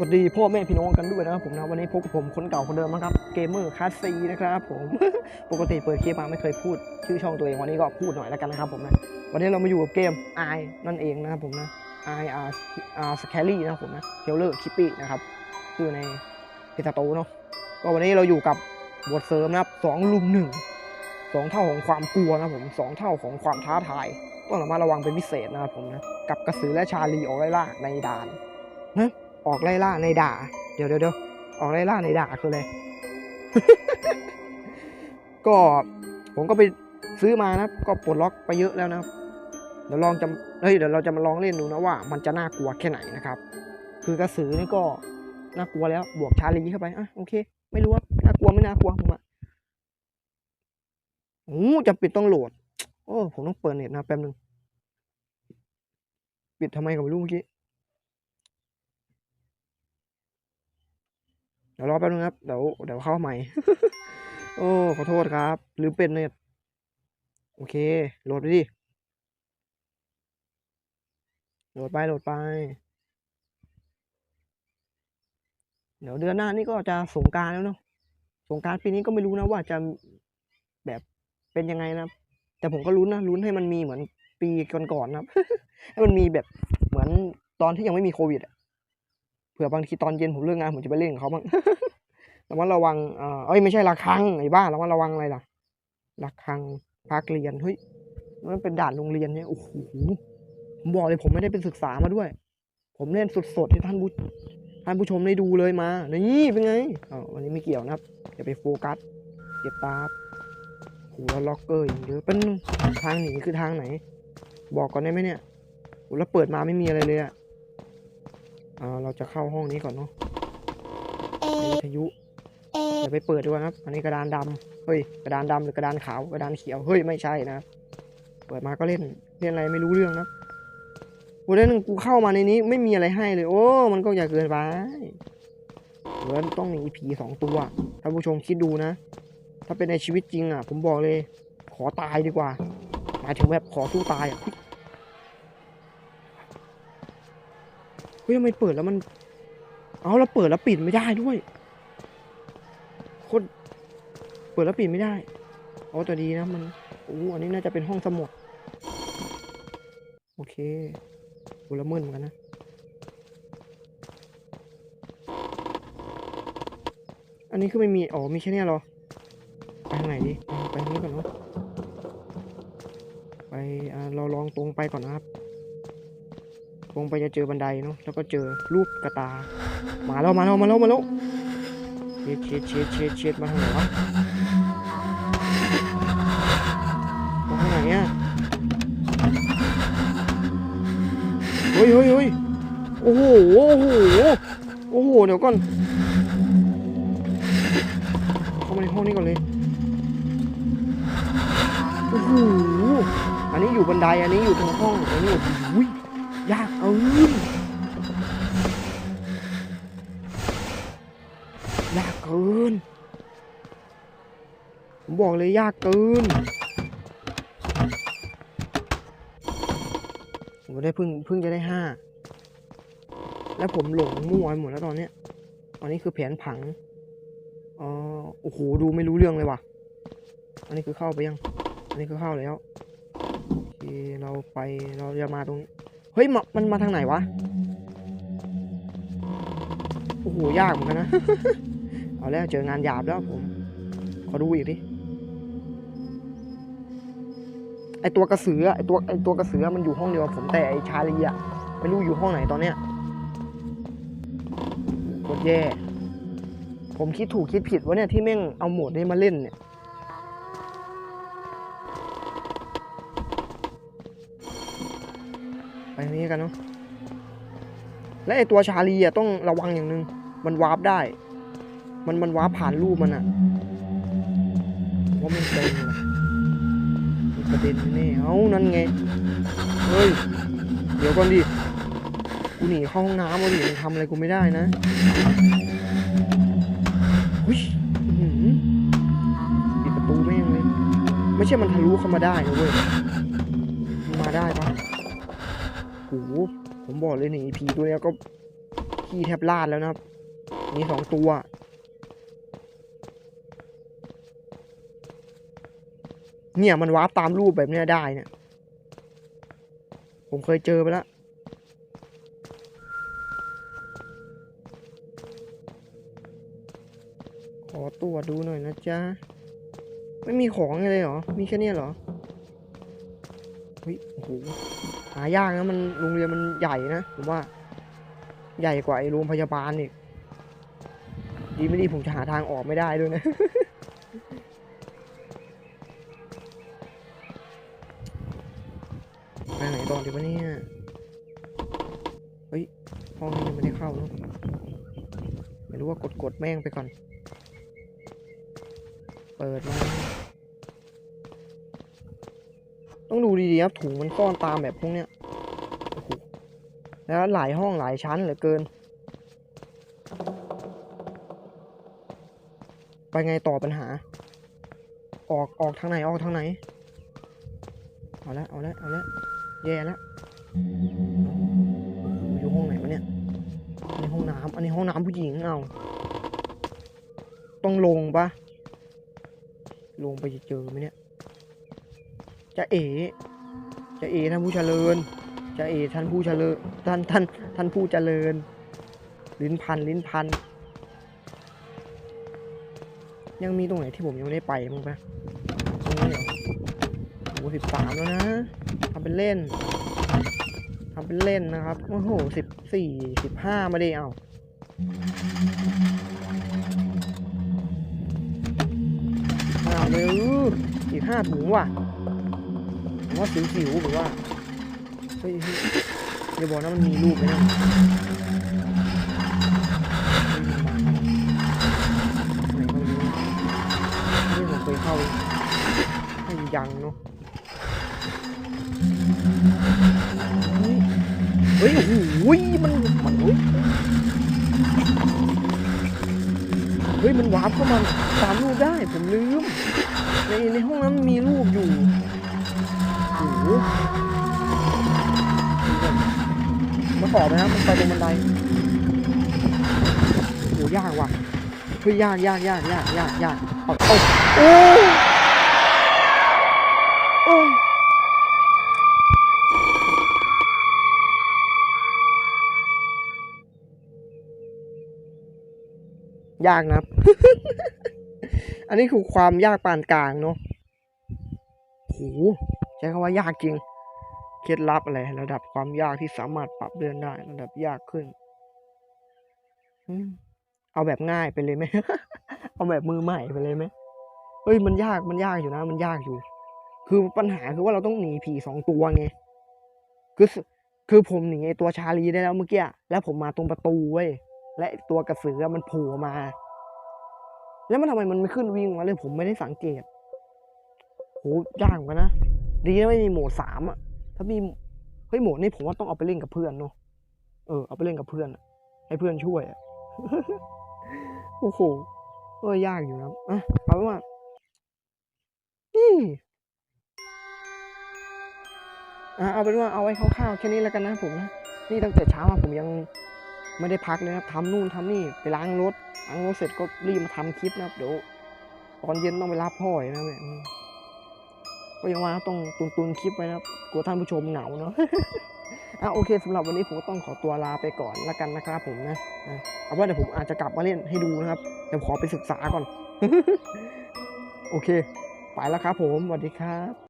วัสดีพ่อแม่พี่น้องกันด้วยนะครับผมนะวันนี้พบกับผมคนเก่าคนเดิมนะครับเกมเมอร์คาซีนะครับผมปกติเปิดคลิปมาไม่เคยพูดชื่อช่องตัวเองวันนี้ก็พูดหน่อยแล้วกันนะครับผมนะวันนี้เรามาอยู่กับเกม i นั่นเองนะครับผมนะ i r r scary นะครับผมนะเทเลอร์คิปปี้นะครับชื่อในเพจโตเนาะก็วันนี้เราอยู่กับบทเสริมนะครับสองลุมหนึ่งสองเท่าของความกลัวนะครับผมสองเท่าของความท้าทายต้องระมัดระวังเป็นพิเศษนะครับผมนะกับกระสือและชาลีออกไล่ล่าในด่านนะ ออกไล่ล่าในด่าเดี๋ยวเดี๋ยวเดี๋ยวออกไล่ล่าในด่าคืออะไร ก็ผมก็ไปซื้อมานะก็ปลดล็อกไปเยอะแล้วนะครับเดี๋ยวลองจะเฮ้ยเดี๋ยวเราจะมาลองเล่นดูนะว่า มันจะน่ากลัวแค่ไหนนะครับ คือกระสือนี่ก็น่ากลัวแล้ว บวกชาลีเข้าไปอะโอเค ไม่รู้ว่าน่ากลัวไม่น่ากลัวผมอะโอ้จะปิดต้องโหลด โอ้ผมต้องเปิดเน็ตนะแป๊บนึง ปิดทำไมก็ไม่รู้เมื่อกี้ เดี๋ยวรอแป๊บนึงครับ เดี๋ยวเดี๋ยวเข้าใหม่ โอ้ ขอโทษครับ ลืมเป็นเน็ตโอเค โหลดไปดิ โหลดไป โหลดไป เดี๋ยวเดือนหน้านี่ก็จะสงการแล้วเนาะ สงการปีนี้ก็ไม่รู้นะว่าจะแบบเป็นยังไงนะแต่ผมก็ลุ้นนะลุ้นให้มันมีเหมือนปีก่อนๆนะครับ ให้มันมีแบบเหมือนตอนที่ยังไม่มีโควิดอะ เผื่อบางทีตอนเย็นผมเลิกงานผมจะไปเล่นกับเขาบ้างระมัดระวังเอ้ยไม่ใช่ระฆังไอ้บ้าระมัดระวังอะไรล่ะระฆังภาคเรียนเฮ้ยมันเป็นด่านโรงเรียนเนี่ยโอ้โหผมบอกเลยผมไม่ได้เป็นศึกษามาด้วย ผมเล่นสดๆให้ท่านผู้ท่านผู้ชมได้ดูเลยมา นี่เป็นไงอ๋อวันนี้ไม่เกี่ยวนะครับอย่าไปโฟกัสเก็บตาครับโหแล้วล็อกเกอร์อย่างเยอะเป็นทางหนีคือทางไหน บอกก่อนได้ไหมเนี่ยแล้วเปิดมาไม่มีอะไรเลยอะ อ่าเราจะเข้าห้องนี้ก่อนเนาะวิทยุเดี๋ยวไปเปิดดูนะครับ อันนี้กระดานดำเฮ้ยกระดานดำหรือกระดานขาวกระดานเขียวเฮ้ยไม่ใช่นะครับเปิดมาก็เล่นเล่นอะไรไม่รู้เรื่องนะครับกูเล่นกูเข้ามาในนี้ไม่มีอะไรให้เลย โอ้มันก็อย่าเกินไปเดี๋ยวต้องมีผีสองตัวท่านผู้ชมคิดดูนะ ถ้าเป็นในชีวิตจริงอะ ผมบอกเลย ขอตายดีกว่าหมายถึงแบบขอสู้ตายอะ เฮ้ยทำไมเปิดแล้วมัน เอาแล้วเปิดแล้วปิดไม่ได้ด้วยโคตรเปิดแล้วปิดไม่ได้เอ๋อแต่ดีนะมันโอ้อันนี้น่าจะเป็นห้องสมุด โอเคดูละมึนเหมือนกันนะ อันนี้คือไม่มี อ๋อ มีแค่เนี้ยหรอ ไปทางไหนดี ไปทางนี้ก่อนเนาะ ไปอ่าเราลองตรงไปก่อนนะครับ ตรงไปจะเจอบันไดเนาะแล้วก็เจอรูปกระตา มาแล้วมาแล้วมาแล้วมาแล้วเช็ดเช็ดเช็ดเช็ดเช็ดมาทางไหนวะมาทางไหนอะเฮ้ยเฮ้ยเฮ้ยโอ้โหโอ้โหโอ้โหเดี๋ยวก่อนเข้ามาในห้องนี้ก่อนเลยโอ้โหอันนี้อยู่บันไดอันนี้อยู่ตรงห้องอันนี้โอ้โห ยากเอ้ยยากเกิน ผมบอกเลยยากเกิน ผมได้เพิ่งเพิ่งจะได้ห้า แล้วผมหลงมั่วไปหมดแล้วตอนเนี้ย ตอนนี้คือแผนผังอ๋อโอ้โห ดูไม่รู้เรื่องเลยว่ะ อันนี้คือเข้าไปยัง อันนี้คือเข้าแล้วโอเคเราไป เราจะมาตรงนี้ เฮ้ยมามันมาทางไหนวะ โอ้โห ยากเหมือนกันนะ เอาแล้วเจองานหยาบแล้วผม ขอดูอีกดิ ไอตัวกระสือไอตัวไอตัวกระสือมันอยู่ห้องเดียวกับผมแต่ไอชาลีอะไม่รู้อยู่ห้องไหนตอนเนี้ยโคตรแย่ ผมคิดถูกคิดผิดวะเนี่ยที่แม่งเอาโหมดนี้มาเล่นเนี่ย ไปนี้กันเนาะและไอตัวชาลีอะต้องระวังอย่างหนึ่งมันวาร์ปได้ มันมันวาร์ปผ่านรูปมันอะว่ามันเป็นว่ะมีประเด็นแน่เอานั่นไงเฮ้ยเดี๋ยวก่อนดิกูหนีเข้าห้องน้ำมาดิมันทำอะไรกูไม่ได้นะหุ้ยปิดประตูแม่งเลย ไม่ใช่มันทะลุเข้ามาได้นะเว้ยมาได้ปะ โอ้โหผมบอกเลยนี่ EP ตัวนี้ก็ขี้แทบลาดแล้วนะครับ มีสองตัวเนี่ยมันวาร์ปตามรูปแบบนี้ได้เนี่ย ผมเคยเจอไปแล้ว ขอตัวดูหน่อยนะจ๊ะ ไม่มีของเลยเหรอ มีแค่นี้เหรอ ฮ้ยโอ้โหหายากนะมันโรงเรียนมันใหญ่นะผมว่า ใหญ่กว่าไอ้โรงพยาบาลอีกดีไม่ดีผมจะหาทางออกไม่ได้ด้วยนะไปไหนต่อดีวะเนี่ย เฮ้ย ห้องนี้ยังไม่ได้เข้าเนอะไม่รู้ว่ากดกดแม่งไปก่อน เปิดมา ต้องดูดีๆครับถุงมันซ่อนตามแบบพวกเนี้ยโอ้โหแล้วหลายห้องหลายชั้นเหลือเกิน ไปไงต่อปัญหา ออกออกทางไหนออกทางไหน เอาละเอาละเอาละแย่ละอยู่ห้องไหนวะเนี่ยอันนี้ห้องน้ำอันนี้ห้องน้ำผู้หญิงเอาต้องลงปะลงไปจะเจอไหมเนี่ย จะเอ๋จะเอ๋ท่านผู้เจริญจะเอ๋ท่านผู้เจริญท่านท่านท่านผู้เจริญ ลิ้นพันลิ้นพัน ยังมีตรงไหนที่ผมยังไม่ได้ไปบ้งปะตรงนี้เหรอโอ้สิบสามแล้วนะทำเป็นเล่นทำเป็นเล่นนะครับ โอ้โหสิบสี่สิบห้ามาดิเอาห้าเลยอีกห้าถุงว่ะ ผมว่าสิวๆหรือว่าเฮ้ยเฮ้ยอย่าบอกนะมันมีรูปไหมเนะเฮ้ยมันมาไหนก็ไม่รู้นี่ผมเคยเข้าให้ยังเนาะเฮ้ยโอ้โหมันมันเฮ้ยมันวาร์ปเข้ามาตามรูปได้ผมลืมในในห้องนั้นมีรูปอยู่ มาขอไหมครับมันไปตรงบันไดโอ้ยากว่ะเฮ้ยยากยากยากยากยากยากเอาเอาโอ้โอ้ยยากนะครับอันนี้คือความยากปานกลางเนาะโห ใช้คำว่ายากจริง เคล็ดลับอะไร ระดับความยากที่สามารถปรับเลื่อนได้ ระดับยากขึ้นเอาแบบง่ายไปเลยไหม เอาแบบมือใหม่ไปเลยไหมเฮ้ยมันยากมันยากอยู่นะ มันยากอยู่ คือปัญหาคือว่าเราต้องหนีผีสองตัวไง คือคือผมหนีไอ้ตัวชาลีได้แล้วเมื่อกี้ แล้วผมมาตรงประตูเว้ย และตัวกระสือมันโผล่มา แล้วมันทำไมมันไม่ขึ้นวิ่งมาเลยผมไม่ได้สังเกตโหยากเหมือนกันนะ ดีนะไม่มีโหมดสามอะ ถ้ามีเฮ้ยโหมดนี้ผมว่าต้องเอาไปเล่นกับเพื่อนเนาะเออเอาไปเล่นกับเพื่อนให้เพื่อนช่วยอะโอ้โหเออยากอยู่นะอะเอาเป็นว่านี่อะเอาเป็นว่าเอาไว้คร่าวๆแค่นี้แล้วกันนะผมนะนี่ตั้งแต่เช้ามาผมยังไม่ได้พักเลยนะครับทำนู่นทำนี่ไปล้างรถล้างรถเสร็จก็รีบมาทำคลิปนะครับเดี๋ยวตอนเย็นต้องไปรับพ่ออีกนะแม่ ก็ยังว่าต้องตุนตุนคลิปไว้นะครับกลัวท่านผู้ชมเหงาเนาะอะโอเคสำหรับวันนี้ผมก็ต้องขอตัวลาไปก่อนละกันนะครับผมนะอะเอาว่าเดี๋ยวผมอาจจะกลับมาเล่นให้ดูนะครับเดี๋ยวขอไปศึกษาก่อน โอเค ไปแล้วครับผมสวัสดีครับ